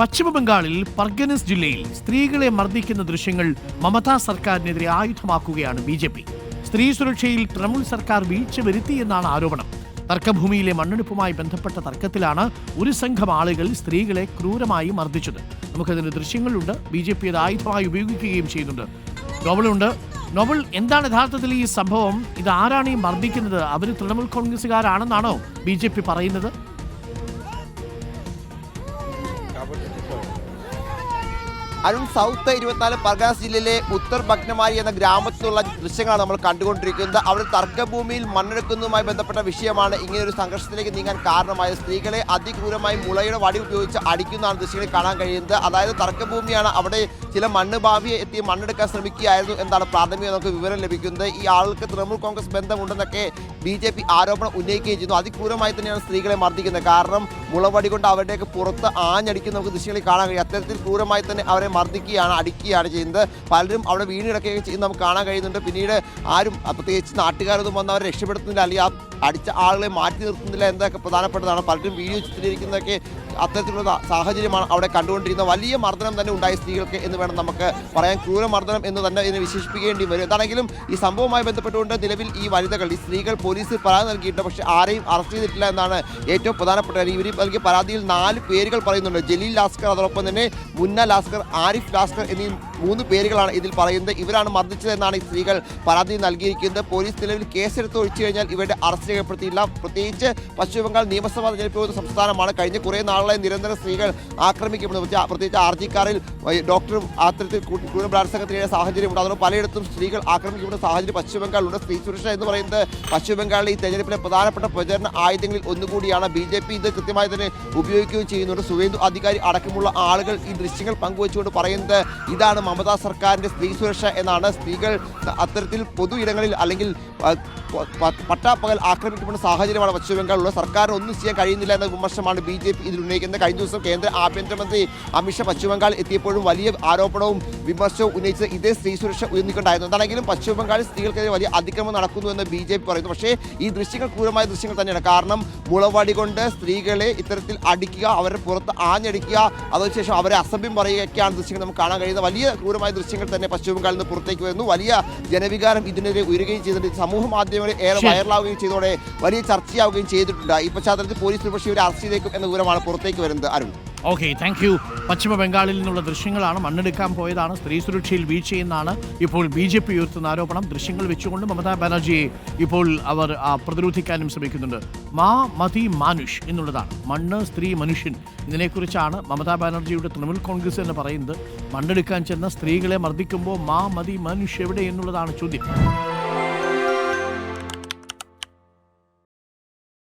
പശ്ചിമ ബംഗാളിൽ പർഗനസ് ജില്ലയിൽ സ്ത്രീകളെ മർദ്ദിക്കുന്ന ദൃശ്യങ്ങൾ മമതാ സർക്കാരിനെതിരെ ആയുധമാക്കുകയാണ് ബി ജെ പി. സ്ത്രീ സുരക്ഷയിൽ തൃണമൂൽ സർക്കാർ വീഴ്ച വരുത്തിയെന്നാണ് ആരോപണം. തർക്കഭൂമിയിലെ മണ്ണെടുപ്പുമായി ബന്ധപ്പെട്ട തർക്കത്തിലാണ് ഒരു സംഘം ആളുകൾ സ്ത്രീകളെ ക്രൂരമായി മർദ്ദിച്ചത്. നമുക്കതിന്റെ ദൃശ്യങ്ങളുണ്ട്. ബി ജെ പി അത് ആയുധമായി ഉപയോഗിക്കുകയും ചെയ്യുന്നുണ്ട്. നോവലുണ്ട്. നോവൽ എന്താണ് യഥാർത്ഥത്തിൽ ഈ സംഭവം? ഇത് ആരാണ് ഈ മർദ്ദിക്കുന്നത്? അവർ തൃണമൂൽ കോൺഗ്രസുകാരാണെന്നാണോ ബി ജെ പി പറയുന്നത്? അരുൺ സൗത്ത് ഇരുപത്തിനാല് പർഗാസ് ജില്ലയിലെ ഉത്തർ ഭഗ്നമാരി എന്ന ഗ്രാമത്തിലുള്ള ദൃശ്യങ്ങളാണ് നമ്മൾ കണ്ടുകൊണ്ടിരിക്കുന്നത്. അവിടെ തർക്കഭൂമിയിൽ മണ്ണെടുക്കുന്നതുമായി ബന്ധപ്പെട്ട വിഷയമാണ് ഇങ്ങനെ ഒരു സംഘർഷത്തിലേക്ക് നീങ്ങാൻ കാരണമായത്. സ്ത്രീകളെ അതിക്രൂരമായി മുളയുടെ വടി ഉപയോഗിച്ച് അടിക്കുന്നതാണ് ദൃശ്യങ്ങളിൽ കാണാൻ കഴിയുന്നത്. അതായത് തർക്കഭൂമിയാണ് അവിടെ ചില മണ്ണ് ഭാവിയെ എത്തി മണ്ണെടുക്കാൻ ശ്രമിക്കുകയായിരുന്നു എന്നാണ് പ്രാഥമിക നമുക്ക് വിവരം ലഭിക്കുന്നത്. ഈ ആൾക്ക് തൃണമൂൽ കോൺഗ്രസ് ബന്ധമുണ്ടെന്നൊക്കെ ബി ജെ പി ആരോപണം ഉന്നയിക്കുകയും ചെയ്യുന്നു. അതിക്രൂരമായി തന്നെയാണ് സ്ത്രീകളെ മർദ്ദിക്കുന്നത്. കാരണം മുളവടി കൊണ്ട് അവരുടെയൊക്കെ പുറത്ത് ആഞ്ഞടിക്കുന്ന നമുക്ക് ദൃശ്യങ്ങളിൽ കാണാൻ കഴിയും. അത്തരത്തിൽ ക്രൂരമായി തന്നെ അവരെ മർദ്ദിക്കുകയാണ് അടിക്കുകയാണ് ചെയ്യുന്നത്. പലരും അവിടെ വീണിടക്കുകയൊക്കെ ചെയ്യുന്നത് നമുക്ക് കാണാൻ കഴിയുന്നുണ്ട്. പിന്നീട് ആരും പ്രത്യേകിച്ച് നാട്ടുകാരൊന്നും വന്ന് അവരെ രക്ഷപ്പെടുത്തുന്നില്ല. അല്ലെങ്കിൽ ആ അടിച്ച ആളുകളെ മാറ്റി നിർത്തുന്നില്ല എന്നതൊക്കെ പ്രധാനപ്പെട്ടതാണ്. പലരും വീഡിയോ ചിത്രീകരിക്കുന്നതൊക്കെ അത്തരത്തിലുള്ള സാഹചര്യമാണ് അവിടെ കണ്ടുകൊണ്ടിരിക്കുന്നത്. വലിയ മർദ്ദനം തന്നെ ഉണ്ടായി സ്ത്രീകൾക്ക് എന്ന് വേണം നമുക്ക് പറയാൻ. ക്രൂരമർദ്ദനം എന്ന് തന്നെ ഇതിനെ വിശേഷിപ്പിക്കേണ്ടി വരും. എന്താണെങ്കിലും ഈ സംഭവവുമായി ബന്ധപ്പെട്ടുകൊണ്ട് നിലവിൽ ഈ വനിതകൾ ഈ സ്ത്രീകൾ പോലീസിൽ പരാതി നൽകിയിട്ടുണ്ട്. പക്ഷേ ആരെയും അറസ്റ്റ് ചെയ്തിട്ടില്ല എന്നാണ് ഏറ്റവും പ്രധാനപ്പെട്ട കാര്യം. ഇവർ നൽകിയ പരാതിയിൽ നാല് പേരുകൾ പറയുന്നുണ്ട്. ജലീൽ ലാസ്കർ അതോടൊപ്പം തന്നെ മുന്ന ലാസ്കർ ആരിഫ് ലാസ്കർ എന്നീ മൂന്ന് പേരുകളാണ് ഇതിൽ പറയുന്നത്. ഇവരാണ് മർദ്ദിച്ചതെന്നാണ് ഈ സ്ത്രീകൾ പരാതി നൽകിയിരിക്കുന്നത്. പോലീസ് നിലവിൽ കേസെടുത്ത് ഒഴിച്ചു കഴിഞ്ഞാൽ ഇവരുടെ അറസ്റ്റ് രേഖപ്പെടുത്തിയില്ല പ്രത്യേകിച്ച് പശ്ചിമ ബംഗാൾ നിയമസഭാ തെരഞ്ഞെടുപ്പ് പോകുന്ന സംസ്ഥാനമാണ്. കഴിഞ്ഞ കുറേ നാളായി നിരന്തരം സ്ത്രീകൾ ആക്രമിക്കപ്പെടുന്നത് പ്രത്യേകിച്ച് ആർജിക്കാറിൽ ഡോക്ടർ അത്തരത്തിൽ കൂ- ക്രൂര ബലാത്സംഗത്തിനിടെ സാഹചര്യമുണ്ട് അതുകൊണ്ട് പലയിടത്തും സ്ത്രീകൾ ആക്രമിക്കപ്പെടുന്ന സാഹചര്യം പശ്ചിമ ബംഗാളിലുണ്ട് സ്ത്രീ സുരക്ഷ എന്ന് പറയുന്നത് പശ്ചിമ ബംഗാളിലെ ഈ തെരഞ്ഞെടുപ്പിലെ പ്രധാനപ്പെട്ട പ്രചരണ ആയുധങ്ങളിൽ ഒന്നുകൂടിയാണ്. ബി ജെ പി ഇത് കൃത്യമായി തന്നെ ഉപയോഗിക്കുകയും ചെയ്യുന്നുണ്ട്. സുവേന്ദു അധികാരി അടക്കമുള്ള ആളുകൾ ഈ ദൃശ്യങ്ങൾ പങ്കുവച്ചുകൊണ്ട് പറയുന്നത് ഇതാണ് മമതാ സർക്കാരിന്റെ സ്ത്രീ സുരക്ഷ എന്നാണ് സ്ത്രീകൾ അത്തരത്തിൽ പൊതു ഇടങ്ങളിൽ അല്ലെങ്കിൽ പട്ടാപ്പകൽ ആക്രമിക്കപ്പെടുന്ന സാഹചര്യമാണ് പശ്ചിമ സർക്കാർ സർക്കാരിന് ഒന്നും ചെയ്യാൻ കഴിയുന്നില്ല എന്ന വിമർശനമാണ് ബി ജെ പി ഇതിൽ ഉന്നയിക്കുന്നത്. കഴിഞ്ഞ ദിവസം കേന്ദ്ര ആഭ്യന്തരമന്ത്രി അമിത്ഷാ പശ്ചിമ ബംഗാൾ എത്തിയപ്പോഴും വലിയ ആരോപണവും വിമർശവും ഉന്നയിച്ചത് ഇതേ സ്ത്രീ സുരക്ഷ ഉയർന്നിക്കൊണ്ടായിരുന്നു എന്താണെങ്കിലും പശ്ചിമ ബംഗാളിൽ സ്ത്രീകൾക്കെതിരെ വലിയ അതിക്രമം നടക്കുന്നു എന്ന് ബി ജെ പി പറയുന്നു. പക്ഷേ ഈ ദൃശ്യങ്ങൾ ക്രൂരമായ ദൃശ്യങ്ങൾ തന്നെയാണ്. കാരണം മുളവടി കൊണ്ട് സ്ത്രീകളെ ഇത്തരത്തിൽ അടിക്കുക അവരെ പുറത്ത് ആഞ്ഞടിക്കുക അതിനുശേഷം അവരെ അസഭ്യം പറയുകയൊക്കെയാണ് ദൃശ്യങ്ങൾ നമുക്ക് കാണാൻ കഴിയുന്നത്. വലിയ ക്രൂരമായ ദൃശ്യങ്ങൾ തന്നെ പശ്ചിമ ബംഗാളിൽ നിന്ന് പുറത്തേക്ക് വരുന്നു. വലിയ ജനവികാരം ഇതിനെതിരെ ഉയരുകയും ചെയ്തിട്ടുണ്ട്. സമൂഹ മാധ്യമങ്ങളിൽ ഏറെ. വൈറലാവുകയും ചെയ്തതോടെ വലിയ ചർച്ചയാവുകയും ചെയ്തിട്ടുണ്ട്. ഈ പശ്ചാത്തലത്തിൽ പോലീസ് ഒരുപക്ഷെ ഇവരെ അറസ്റ്റ് ചെയ്തേക്കും എന്ന വിവരമാണ് പുറത്തേക്ക് വരുന്നത്. അരുൺ. ഓക്കെ താങ്ക് യു പശ്ചിമ ബംഗാളിൽ നിന്നുള്ള ദൃശ്യങ്ങളാണ് മണ്ണെടുക്കാൻ പോയതാണ്. സ്ത്രീ സുരക്ഷയിൽ വീഴ്ചയെന്നാണ് ഇപ്പോൾ ബി ജെ പി ഉയർത്തുന്ന ആരോപണം. ദൃശ്യങ്ങൾ വെച്ചുകൊണ്ട് മമതാ ബാനർജിയെ ഇപ്പോൾ അവർ പ്രതിരോധിക്കാനും ശ്രമിക്കുന്നുണ്ട്. മാ മതി മാനുഷ് എന്നുള്ളതാണ്. മണ്ണ് സ്ത്രീ മനുഷ്യൻ ഇതിനെക്കുറിച്ചാണ് മമതാ ബാനർജിയുടെ തൃണമൂൽ കോൺഗ്രസ് എന്ന് പറയുന്നത്. മണ്ണെടുക്കാൻ ചെന്ന സ്ത്രീകളെ മർദ്ദിക്കുമ്പോൾ മാ മതി മനുഷ്യ എവിടെ എന്നുള്ളതാണ് ചോദ്യം.